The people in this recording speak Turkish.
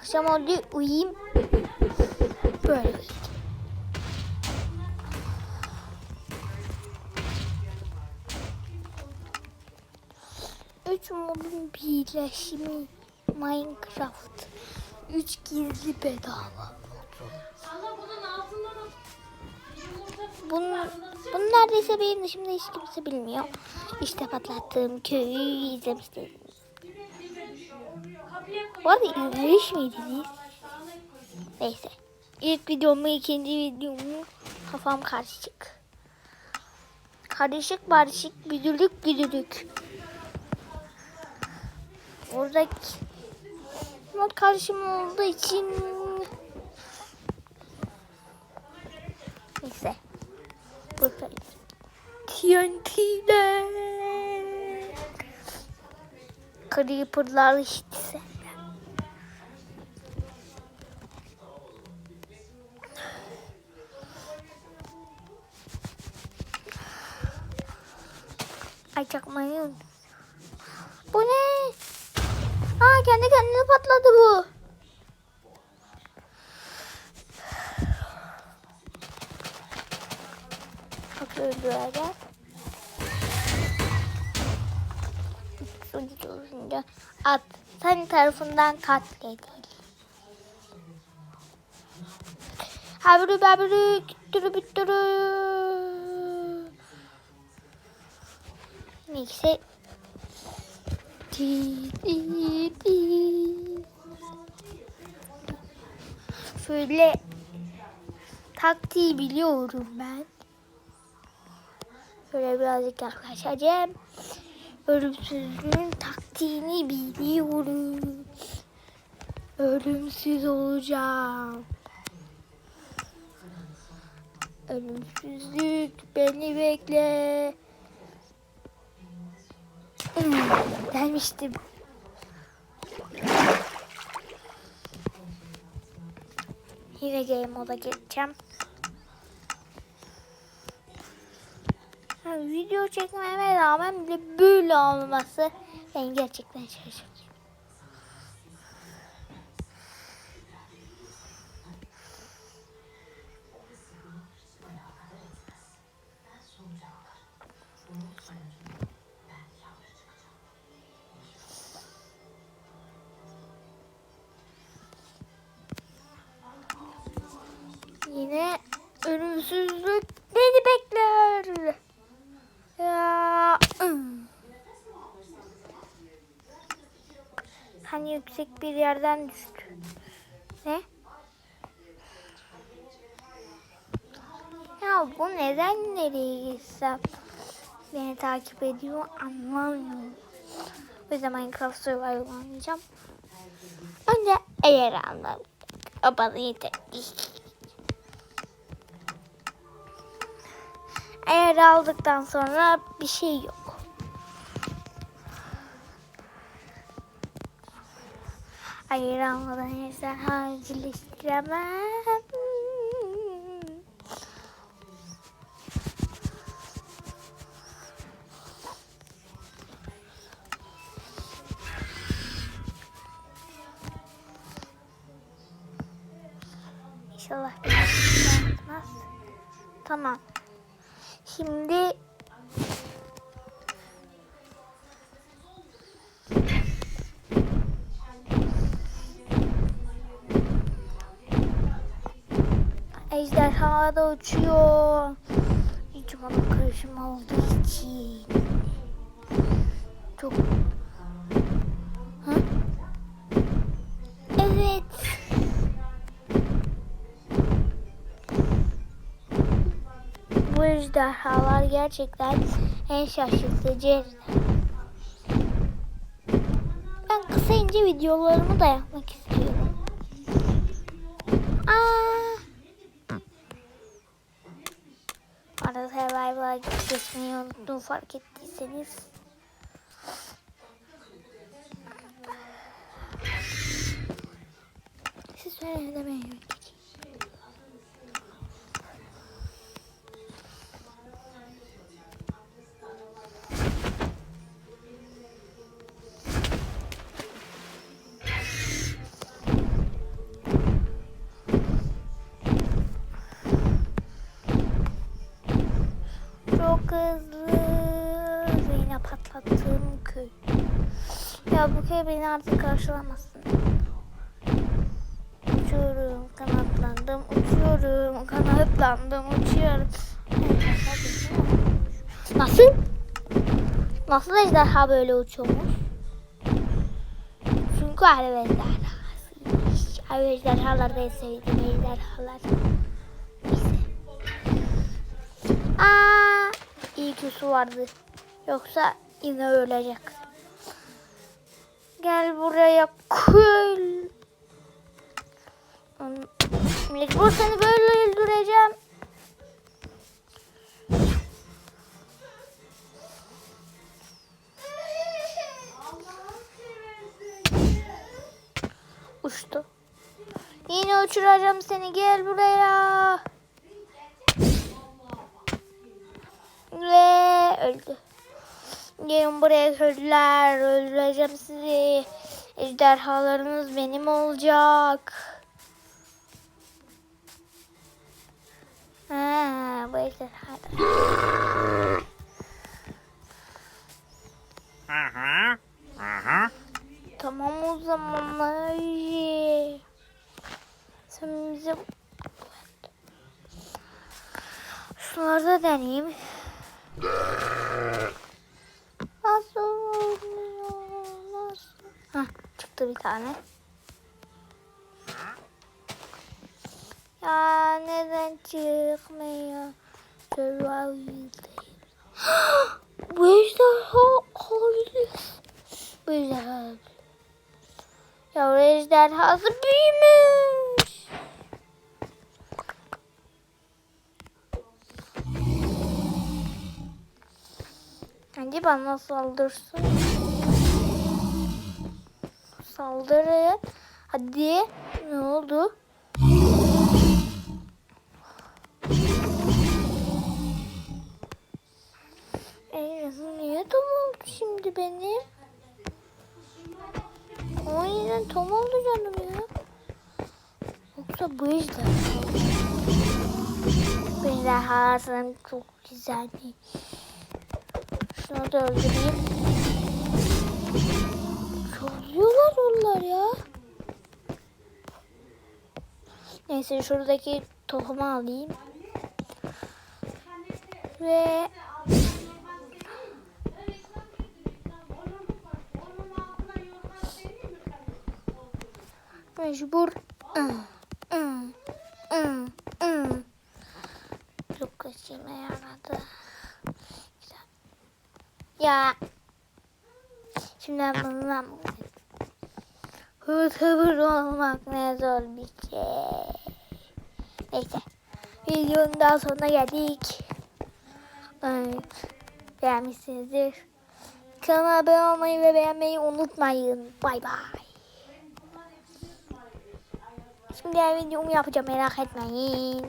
Akşam oldu uyuyayım. Böyle. Üç modun birleşimi Minecraft. Üç gizli bedava. Yumurta Bunun, bunu neredeyse benim dışımda hiç kimse bilmiyor. İşte patlattığım köyü izlemiştiniz. Bu arada izlemiş miydiniz? Neyse. İlk videomu, ikinci videomu kafam karışık. Karışık barışık, güdülük güdülük. Oradaki mod karışım olduğu için neyse. Burada TNT'ler Creeper'lar işte. Ay çakmayı unuttum. Bu ne? Aa kendi kendine patladı bu. Öldürecek. Sonuç olunca at. Senin tarafından katledil. Habru babru küttürü büttürü. Di. Şöyle taktiği biliyorum ben. Şöyle birazcık yaklaşacağım. Ölümsüzlüğün taktiğini biliyorum. Ölümsüz olacağım. Ölümsüzlük beni bekle. Gelmiştim. Yine game moda geçeceğim. Ha, video çekmeme rağmen bile böyle olması beni gerçekten şaşırtıyor. Ölümsüzlük beni bekler. Ya. Hani yüksek bir yerden düştü. Ne? Ya bu neden nereye gitsem beni takip ediyor anlamıyorum. O yüzden Minecraft Survival oynayacağım. Önce eğer anladım. O Eğer aldıktan sonra bir şey yok. Hayır almadan ejderha evcilleştiremem. İnşallah şey. Tamam. Şimdi Ejderha da uçuyor. Hiç bana karışım olduğu için. Çok... Ha? Evet. Ejderhalar gerçekten en şaşırtıcı. Ben kısa ince videolarımı da yapmak istiyorum. Aa! Arada Survivor'a geçmeyi unuttum fark ettiyseniz. Siz söyleyin Çok hızlı. Yine patlattığım köy. Ya bu köy beni artık karşılamasın. Uçuyorum, kanatlandım, uçuyorum, kanatlandım, uçuyorum. Nasıl? Nasıl ejderha böyle uçuyormuş? Çünkü Arap ejderhasıymış. Arap ejderhalar da en sevdiğim ejderhalar. Neyse. Aa, su vardı. Yoksa yine ölecek. Gel buraya kül. Mecbur seni böyle öldüreceğim. Uçtu. Yine uçuracağım seni gel buraya. Gelin buraya köylüler. Öldüreceğim sizi. Ejderhalarınız benim olacak. Ha, bu ejderhalar. Aha. Aha. Tamam o zaman. Ay. Sen bize... Şunları da deneyeyim. Nasıl olmuyor? Nasıl? Hah, çıktı bir tane. Ya neden çıkmıyor? Bu ejderha halis. Ejderha. Ya ejderhası büyümüş. Hadi bana saldırsın. Saldırı. Hadi. Ne oldu? Eee niye tam oldu şimdi benim? Ama yine tam oldu canım ya. Yoksa bu ejderha. Bu ejderha sanırım çok güzel. Şunu da öldüreyim. Çoğuluyorlar onlar ya. Neyse şuradaki tohumu alayım. Ve mecbur çok işime yaradı. Güzel. Ya şimdi ben bundan Hıvır olmak ne zor bir şey. Neyse. Videonun daha sonuna geldik. Evet. Beğenmişsinizdir. Kanalıma abone olmayı ve beğenmeyi unutmayın. Bay bay. Şimdi diğer videomu yapacağım merak etmeyin.